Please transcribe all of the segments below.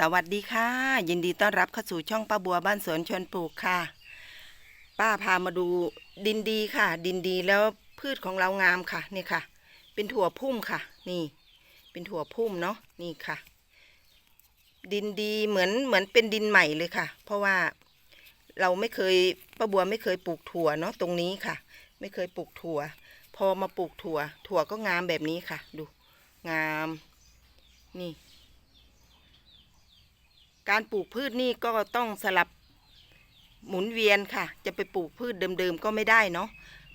สวัสดีค่ะ ยินดีต้อนรับเข้าสู่ช่องป้าบัวบ้านสวนชวนปลูกค่ะ ป้าพามาดูดินดีค่ะ ดินดีแล้วพืชของเรางามค่ะนี่ค่ะ เป็นถั่วพุ่มค่ะ นี่ เป็นถั่วพุ่มเนาะนี่ค่ะ ดินดีเหมือนเหมือนเป็นดินใหม่เลยค่ะ เพราะว่าเราไม่เคยป้าบัวไม่เคยปลูกถั่วเนาะตรงนี้ค่ะ ไม่เคยปลูกถั่ว พอมาปลูกถั่ว ถั่วก็งามแบบนี้ค่ะ ดู งาม นี่ การปลูกพืชนี่ก็ต้องสลับหมุนเวียนค่ะ จะไปปลูกพืชเดิมๆก็ไม่ได้เนาะ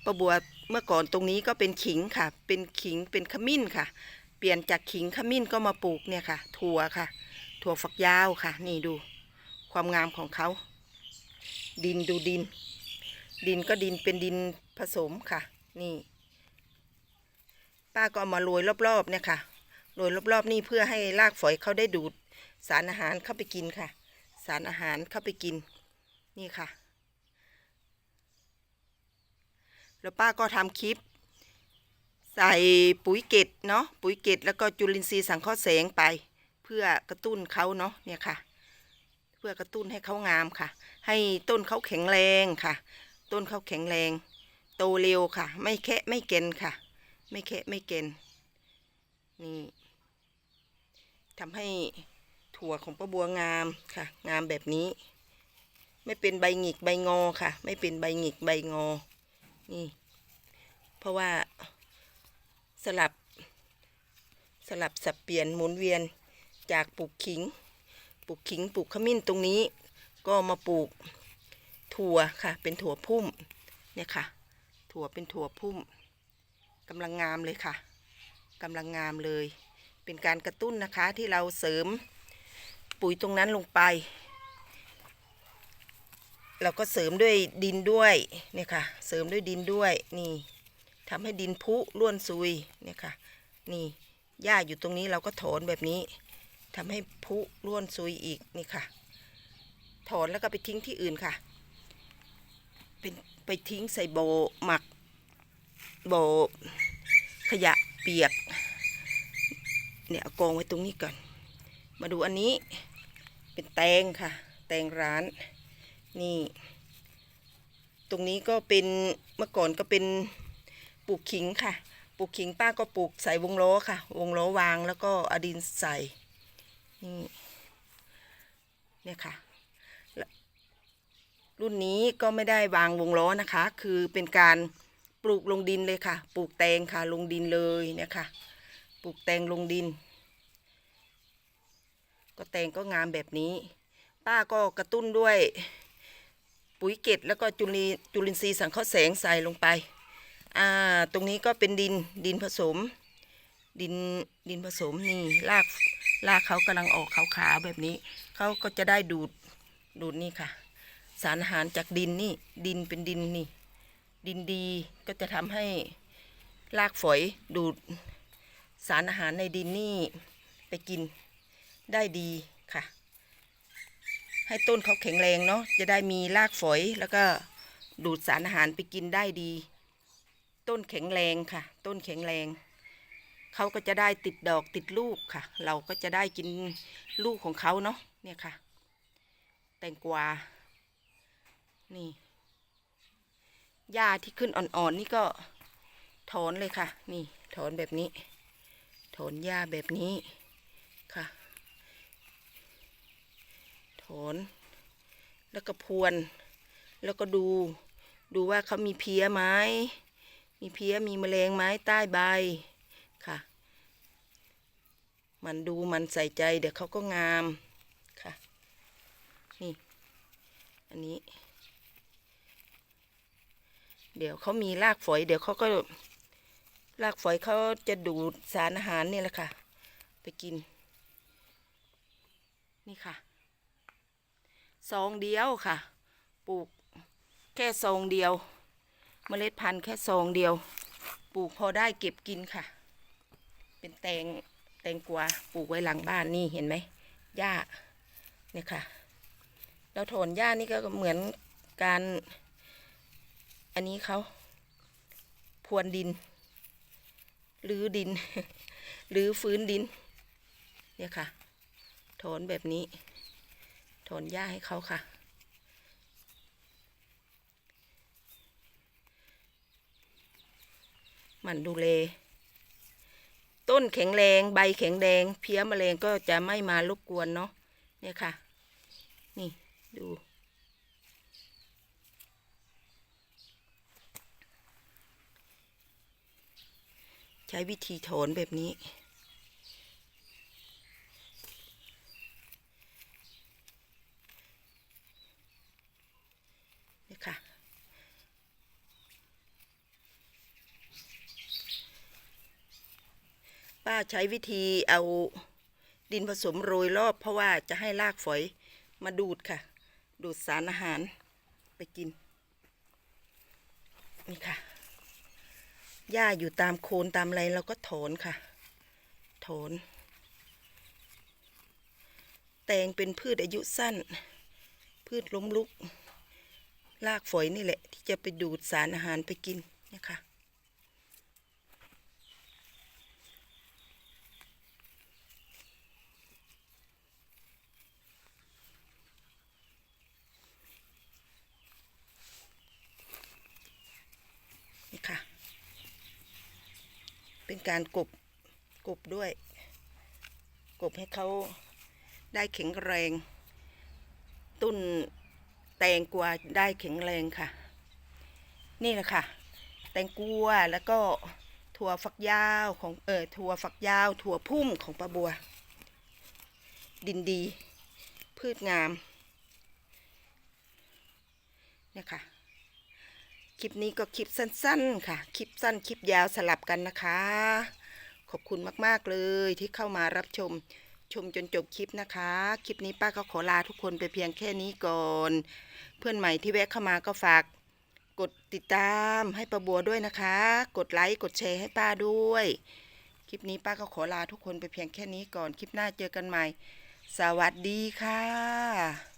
ประบัวเมื่อก่อนตรงนี้ก็เป็นขิงค่ะ เป็นขิงเป็นขมิ้นค่ะ เปลี่ยนจากขิงขมิ้นก็มาปลูกเนี่ยค่ะ ถั่วค่ะ ถั่วฝักยาวค่ะ นี่ดู ความงามของเขา ดินดูดิน ดินก็ดินเป็นดินผสมค่ะ นี่ ป้าก็เอามาโรยรอบๆเนี่ยค่ะโรยรอบๆนี่เพื่อให้รากฝอยเขาได้ดูด สารอาหารเข้าไปกินค่ะ สารอาหารเข้าไปกิน นี่ค่ะ แล้วป้าก็ทำคลิป ใส่ปุ๋ยเกตเนาะปุ๋ยเกตแล้วก็จุลินทรีย์สังเคราะห์แสงไป เพื่อกระตุ้นเขาเนาะเนี่ยค่ะ เพื่อกระตุ้นให้เขางามค่ะ ให้ต้นเขาแข็งแรงค่ะ ต้นเขาแข็งแรง โตเร็วค่ะ ไม่แคะไม่เกนค่ะ ไม่แคะไม่เกนนี่ทำให้ ถั่วของป้าบัวงามค่ะ งามแบบนี้ ไม่เป็นใบหงิกใบงอค่ะ ไม่เป็นใบหงิกใบงอ นี่ เพราะว่าสลับ สลับสับเปลี่ยนหมุนเวียนจากปลูกขิง ปลูกขิงปลูกขมิ้นตรงนี้ ก็มาปลูกถั่วค่ะ เป็นถั่วพุ่มเนี่ยค่ะ ถั่วเป็นถั่วพุ่มกำลังงามเลยค่ะกำลังงามเลย เป็นการกระตุ้นนะคะที่เราเสริม ปุ๋ยตรงนั้นลงไป เราก็เสริมด้วยดินด้วยเนี่ยค่ะ เสริมด้วยดินด้วยนี่ทำให้ดินพุร่วนซุยเนี่ยค่ะ นี่หญ้าอยู่ตรงนี้เราก็ถอนแบบนี้ทำให้พุร่วนซุยอีกนี่ค่ะ ถอนแล้วก็ไปทิ้งที่อื่นค่ะเป็นไปทิ้งใส่โบหมักโบขยะเปียกเนี่ยเอากองไว้ตรงนี้ก่อน มาดูอันนี้ เป็นแตงค่ะ แตงร้าน นี่ ตรงนี้ก็เป็นเมื่อก่อนก็เป็นปลูกขิงค่ะ ปลูกขิงป้าก็ปลูกใส่วงล้อค่ะ วงล้อวางแล้วก็อดินใส่นี่เนี่ยค่ะ รุ่นนี้ก็ไม่ได้วางวงล้อนะคะ คือเป็นการปลูกลงดินเลยค่ะ ปลูกแตงค่ะ ลงดินเลยเนี่ยค่ะ ปลูกแตงลงดิน ก็แตงก็งามแบบนี้ ป้าก็กระตุ้นด้วย ปุ๋ยเกตแล้วก็จุลินจุลินทรีย์สังเคราะห์แสงใส่ลงไปอ่าตรงนี้ก็เป็นดินดินผสม ดินดินผสมนี่รากรากเขากำลังออกขาวๆแบบนี้เขาก็จะได้ดูดดูดนี่ค่ะ สารอาหารจากดินนี่ดินเป็นดินนี่ ดินดีก็จะทำให้รากฝอยดูดสารอาหารในดินนี่ไปกิน ได้ดีค่ะ ให้ต้นเขาแข็งแรงเนาะจะได้มีรากฝอยแล้วก็ดูดสารอาหารไปกินได้ดี ต้นแข็งแรงค่ะ ต้นแข็งแรงเขาก็จะได้ติดดอกติดลูกค่ะ เราก็จะได้กินลูกของเขาเนาะเนี่ยค่ะ แตงกวา นี่หญ้าที่ขึ้นอ่อนๆนี่ก็ถอนเลยค่ะ นี่ถอนแบบนี้ ถอนหญ้าแบบนี้ค่ะ ถ อนแล้วก็พวน แล้วก็ดู ดูว่าเขามีเพี้ยไหมมีเพี้ยมีแมลงไหมใต้ใบค่ะ มันดูมันใส่ใจเดี๋ยวเขาก็งามค่ะนี่อันนี้ เดี๋ยวเขามีรากฝอย เดี๋ยวเขาก็รากฝอยเขาจะดูดสารอาหารนี่แหละค่ะ ไปกิน นี่ค่ะ ซองเดียวค่ะ ปลูกแค่ซองเดียว เมล็ดพันธุ์แค่ซองเดียว ปลูกพอได้เก็บกินค่ะ เป็นแตงแตงกวาปลูกไว้หลังบ้านนี่เห็นไหมหญ้าเนี่ยค่ะ เราถอนหญ้านี่ก็เหมือนการ อันนี้เขาพรวนดินหรือดิน หรือฟื้นดิน เนี่ยค่ะ ถอนแบบนี้ นหญ้าให้เขาค่ะหมันดูเล ต้นแข็งแรงใบแข็งแรงเพี้ยมแมลงก็จะไม่มารบกวนเนาะเนี่ยค่ะ นี่ดูใช้วิธีถอนแบบนี้ ใช้วิธีเอาดินผสมโรยรอบ เพราะว่าจะให้รากฝอยมาดูดค่ะ ดูดสารอาหารไปกิน นี่ค่ะ หญ้าอยู่ตามโคนตามอะไรเราก็ถอนค่ะ ถอน แตงเป็นพืชอายุสั้น พืชล้มลุก รากฝอยนี่แหละ ที่จะไปดูดสารอาหารไปกิน นี่ค่ะ การกบกบด้วย กบให้เขาได้แข็งแรง ต้นแตงกวาได้แข็งแรงค่ะ นี่แหละค่ะ แตงกวาแล้วก็ถั่วฝักยาวของเออถั่วฝักยาว ถั่วพุ่มของป้าบัว ดินดี พืชงามเนี่ยค่ะ คลิปนี้ก็คลิปสั้น ๆ ค่ะ คลิปสั้นคลิปยาวสลับกันนะคะ ขอบคุณมากๆเลยที่เข้ามารับชมชมจนจบคลิปนะคะ คลิปนี้ป้าก็ขอลาทุกคนไปเพียงแค่นี้ก่อน เพื่อนใหม่ที่แวะเข้ามาก็ฝากกดติดตามให้ป้าบัวด้วยนะคะ กดไลค์กดแชร์ให้ป้าด้วย คลิปนี้ป้าก็ขอลาทุกคนไปเพียงแค่นี้ก่อน คลิปหน้าเจอกันใหม่ สวัสดีค่ะ